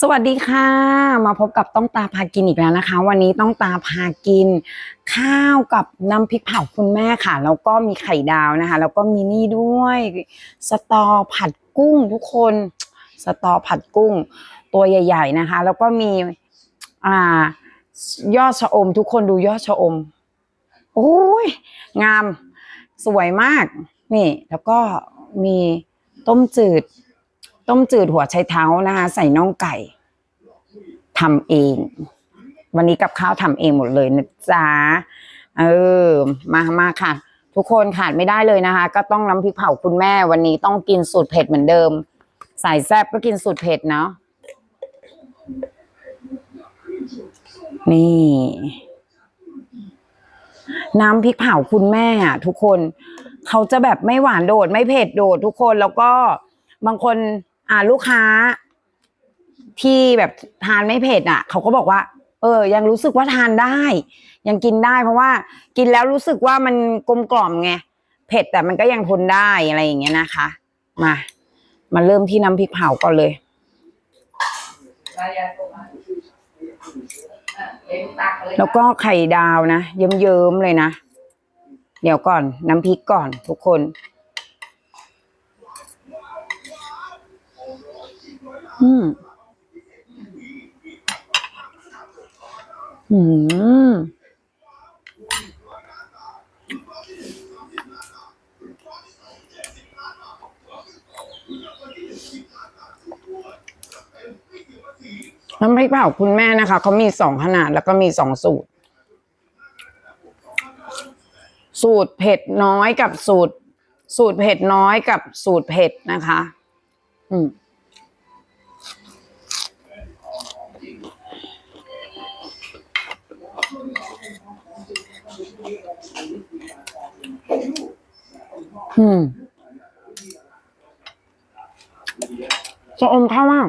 สวัสดีค่ะ มาพบกับต้องตาพากินอีกแล้วนะคะ วันนี้ต้องตาพากิน ข้าวกับน้ำพริกเผาคุณแม่ค่ะแล้วก็มีไข่ดาวนะคะ แล้วก็มีนี่ด้วย สตอผัดกุ้งทุกคน สตอผัดกุ้ง ตัวใหญ่ ๆนะคะ แล้วก็มีอ่ายอดชะอม ทุกคนดูยอดชะอมโอ้ยงามสวยมากนี่ แล้วก็มีต้มจืด ต้มจืดหัวไชเท้านะคะ ใส่น่องไก่ทำเอง วันนี้กับข้าวทำเองหมดเลยนะจ๊ะเออ มามาค่ะ ทุกคนขาดไม่ได้เลยนะคะ ก็ต้องน้ำพริกเผาคุณแม่ วันนี้ต้องกินสูตรเผ็ดเหมือนเดิม สายแซ่บก็กินสูตรเผ็ดเนาะนี่ น้ำพริกเผาคุณแม่อะทุกคน เขาจะแบบไม่หวานโดด ไม่เผ็ดโดดทุกคนแล้วก็บางคน อ่าลูกค้า ที่แบบทานไม่เผ็ดอะ เขาก็บอกว่า เออ ยังรู้สึกว่าทานได้ ยังกินได้ เพราะว่ากินแล้วรู้สึกว่ามันกลมกล่อมไงเผ็ดแต่มันก็ยังทนได้อะไรอย่างเงี้ยนะคะ มา มาเริ่มที่น้ำพริกเผาก่อนเลยแล้วก็ไข่ดาวนะ เยิ้มๆเลยนะ เดี๋ยวก่อน น้ำพริกก่อนทุกคน อืมอืมน้ำพริกเผาคุณแม่นะคะเขามีสองขนาดแล้วก็มีสองสูตร สูตรเผ็ดน้อยกับสูตร สูตรเผ็ดน้อยกับสูตรเผ็ดนะคะ อืม อืมจะอมข้าวมาก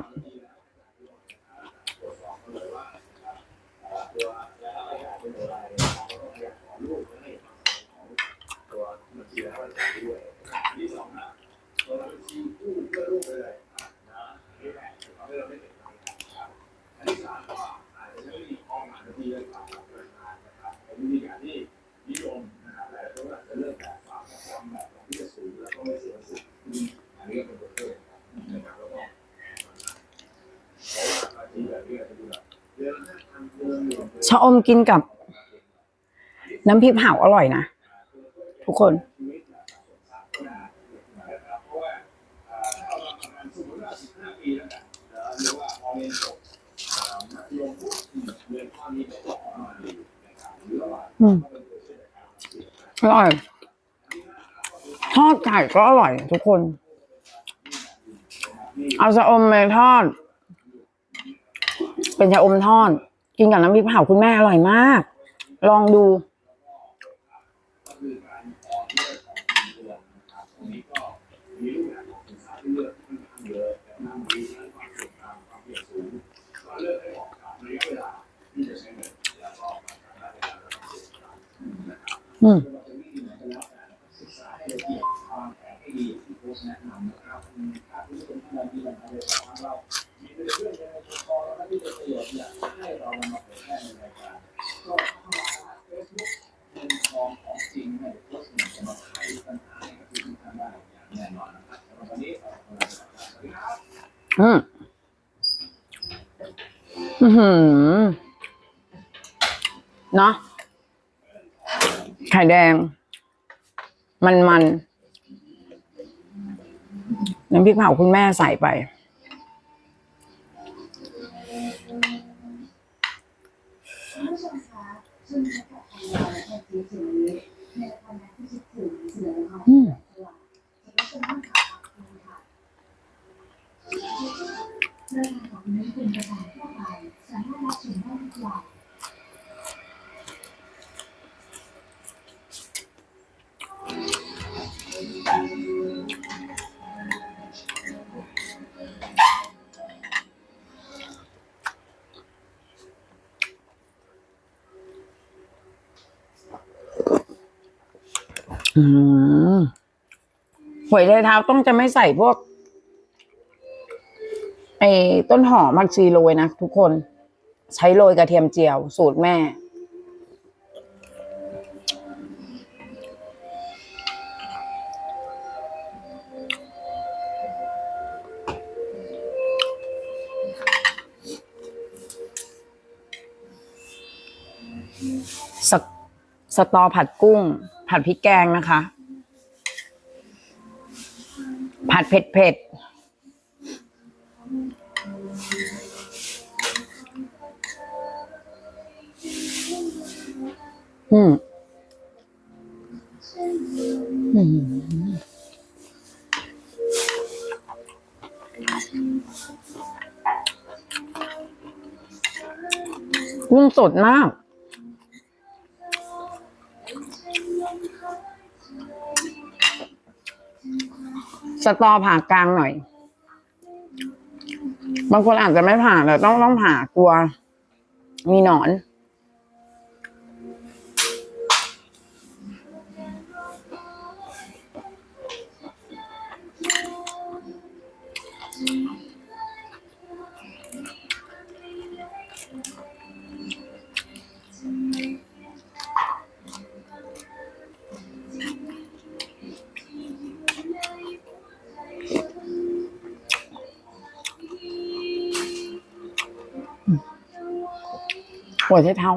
ะอมกินกับ น้ำพริกเผาอร่อยนะ ทุกคน อืมอร่อย ทอดไก่ก็อร่อย ทุกคน เอาชะอมไปทอด เป็นชะอมทอด กินกับน้ำพริกเผาคุณแม่อร่อยมาก ลองดู อืม อืมอือหือเนาะไข่แดง มันมันน้ำพริกเผาคุณแม่ใส่ไป อืม รายงานของนี้เป็นภาษาทั่วไปสามารถรับชมได้ทุกวันอืมหวยไทยเท้าต้องจะไม่ใส่พวก ไอ้ต้นหอมผักชีโรยนะทุกคนใช้โรยกระเทียมเจียว สูตรแม่ สสตอผัดกุ้ง ผัดพริกแกงนะคะ ผัดเผ็ดเผ็ด อืมอืมกุ้งสดมากสตอผ่ากลางหน่อย บางคนอาจจะไม่ผ่าแต่ต้องต้องผ่ากลัว มีหนอน วดที่เท้า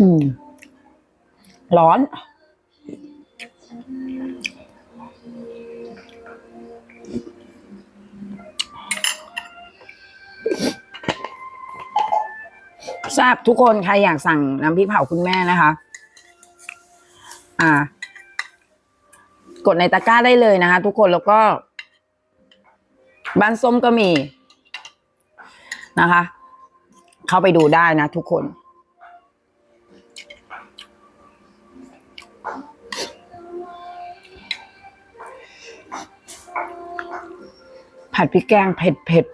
อืม ร้อน ทราบทุกคนใครอยากสั่งน้ำพริกเผาคุณแม่นะคะ อ่า กดในตะกร้าได้เลยนะคะ ทุกคนแล้วก็ บ้านส้มก็มีนะคะ เข้าไปดูได้นะทุกคนผัดพริกแกงเผ็ดเผ็ด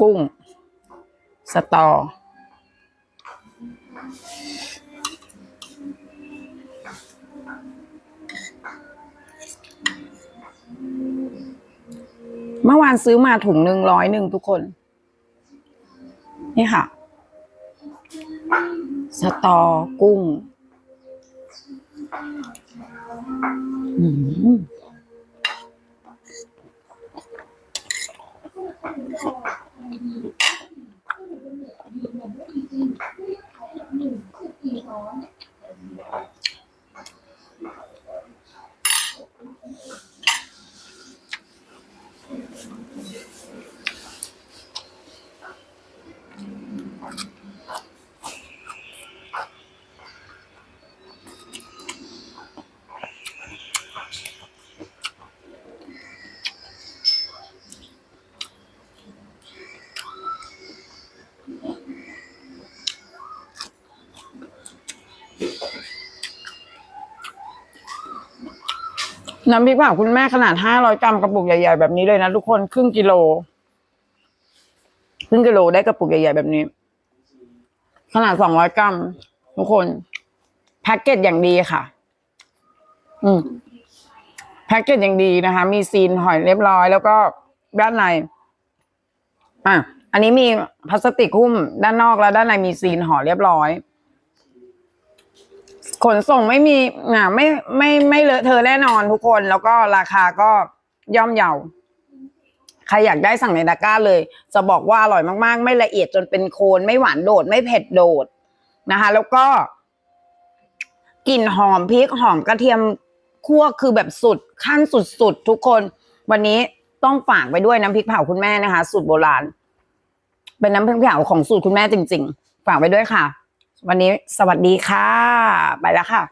กุ้ง สตอ เมื่อวานซื้อมาถุงหนึ่งร้อยหนึ่งทุกคน นี่ค่ะ สตอกุ้ง น้ำพริกเผาคุณแม่ขนาดห้าร้อยกรัมกระปุกใหญ่ๆแบบนี้เลยนะทุกคนครึ่งกิโลครึ่งกิโลได้กระปุกใหญ่ๆแบบนี้ ขนาดสองร้อยกรัมทุกคนแพ็กเกจอย่างดีค่ะ อืมแพ็กเกจอย่างดีนะคะ มีซีนหอยเรียบร้อย แล้วก็ด้านในอะอันนี้มีพลาสติกหุ้มด้านนอกแล้วด้านในมีซีนห่อเรียบร้อย ขนส่งไม่มีอ่าไม่ไม่ไม่เลอะเทอแน่นอนทุกคน แล้วก็ราคาก็ย่อมเยาใครอยากได้สั่งในตะกร้าเลย จะบอกว่าอร่อยมากๆ ไม่ละเอียดจนเป็นโคนไม่หวานโดด ไม่เผ็ดโดดนะคะ แล้วก็กลิ่นหอมพริกหอมกระเทียมคั่วคือแบบสุดขั้นสุดๆทุกคน วันนี้ต้องฝากไปด้วยน้ำพริกเผาคุณแม่นะคะ สูตรโบราณ เป็นน้ำพริกเผาของสูตรคุณแม่จริง ๆ ฝากไปด้วยค่ะ วันนี้สวัสดีค่ะ ไปแล้วค่ะ